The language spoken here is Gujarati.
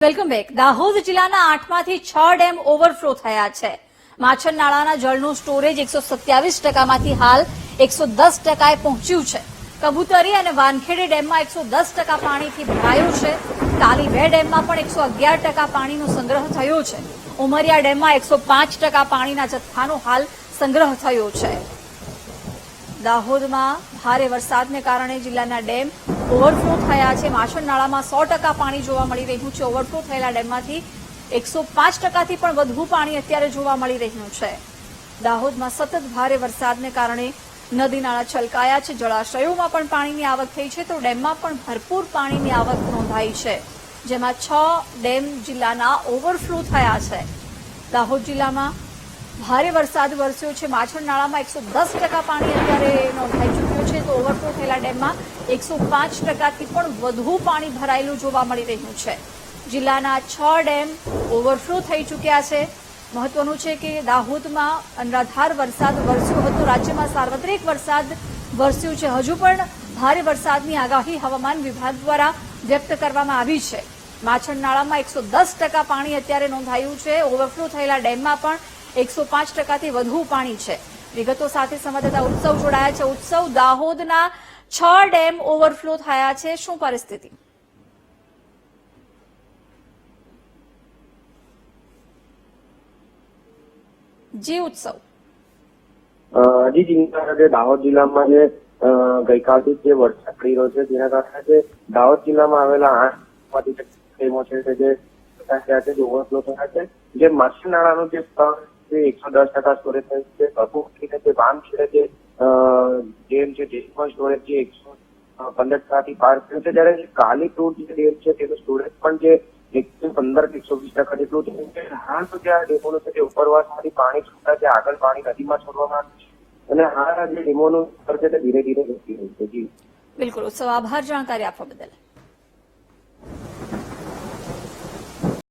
Welcome back. દાહોદ જિલ્લાના આઠમાંથી છ ડેમ ઓવરફ્લો થયા છે. માછર નાળાના જળનું સ્ટોરેજ એકસો સત્યાવીસ ટકામાંથી હાલ એકસો દસ ટકાએ પહોંચ્યું છે. કબૂતરી અને વાનખેડે ડેમમાં એકસો દસ ટકા પાણીથી ભરાયું છે. કાલી બે ડેમમાં પણ એકસો અગિયાર ટકા પાણીનો સંગ્રહ થયો છે. ઉમરિયા ડેમમાં એકસો પાંચ ટકા પાણીના જથ્થાનો હાલ સંગ્રહ થયો છે. દાહોદમાં ભારે વરસાદને કારણે જિલ્લાના ડેમ ઓવરફ્લો થયા છે. માછણ નાળામાં સો ટકા પાણી જોવા મળી રહ્યું છે. ઓવરફ્લો થયેલા ડેમમાંથી એકસો પાંચ ટકાથી પણ વધુ પાણી અત્યારે જોવા મળી રહ્યું છે. દાહોદમાં સતત ભારે વરસાદને કારણે નદી નાળા છલકાયા છે. જળાશયોમાં પણ પાણીની આવક થઈ છે તો ડેમમાં પણ ભરપૂર પાણીની આવક નોંધાઈ છે, જેમાં છ ડેમ જિલ્લાના ઓવરફ્લો થયા છે. દાહોદ જિલ્લામાં ભારે વરસાદ વરસ્યો છે. માછણ નાળામાં એકસો દસ ટકા પાણી અત્યારે નોંધાઈ ચૂક્યું છે. તો ઓવરફ્લો થયેલા ડેમમાં એકસો પાંચ ટકાથી પણ વધુ પાણી ભરાયેલું જોવા મળી રહ્યું છે. જિલ્લાના છ ડેમ ઓવરફ્લો થઈ ચૂક્યા છે. મહત્વનું છે કે દાહોદમાં અનરાધાર વરસાદ વરસ્યો હતો. રાજ્યમાં સાર્વત્રિક વરસાદ વરસ્યો છે. હજુ પણ ભારે વરસાદની આગાહી હવામાન વિભાગ દ્વારા વ્યક્ત કરવામાં આવી છે. માછણ નાળામાં એકસો દસ ટકા પાણી અત્યારે નોંધાયું છે. ઓવરફ્લો થયેલા ડેમમાં પણ એકસો પાંચ ટકાથી વધુ પાણી છે. વિગતો સાથે સંવાદદાતા ઉત્સવ જોડાયા છે. ઉત્સવ દાહોદના છ ડેમ ઓવરફ્લો થયા છે. શું પરિસ્થિતિ? જી, ઉત્સવ. હજી ચિંતા દાહોદ જિલ્લામાં જે ગઈકાલથી જે વરસાદ પડી રહ્યો છે, તેના કારણે જે દાહોદ જિલ્લામાં આવેલા આઠ ડેમો છે જે જે ઓવરફ્લો થયા છે, જે માછલી નાળાનું જે સ્તર છે એકસો દસ ટકા સ્ટોરેજ થયું છે કપૂરથીને જે બામ છે જે અ, ડેમ છે તેમાં સ્ટોરેજ જે એકસો પંદર ટકાથી પાર થયું છે જ્યારે કાલી ટૂર જે ડેમ છે તેનું સ્ટોરેજ પણ જે એકસો પંદર કે એકસો વીસ ટકા જેટલું થયું છે. હાલ તો જે આ ડેમોનું છે તે ઉપરવાસમાંથી પાણી છૂટા છે આગળ પાણી નદીમાં છોડવામાં અને હાલ આ જે ડેમોનું સ્તર છે તે ધીરે ધીરે ઘટી રહ્યું છે. જી. બિલકુલ. ઉત્સવ આભાર જાણકારી આપવા બદલ.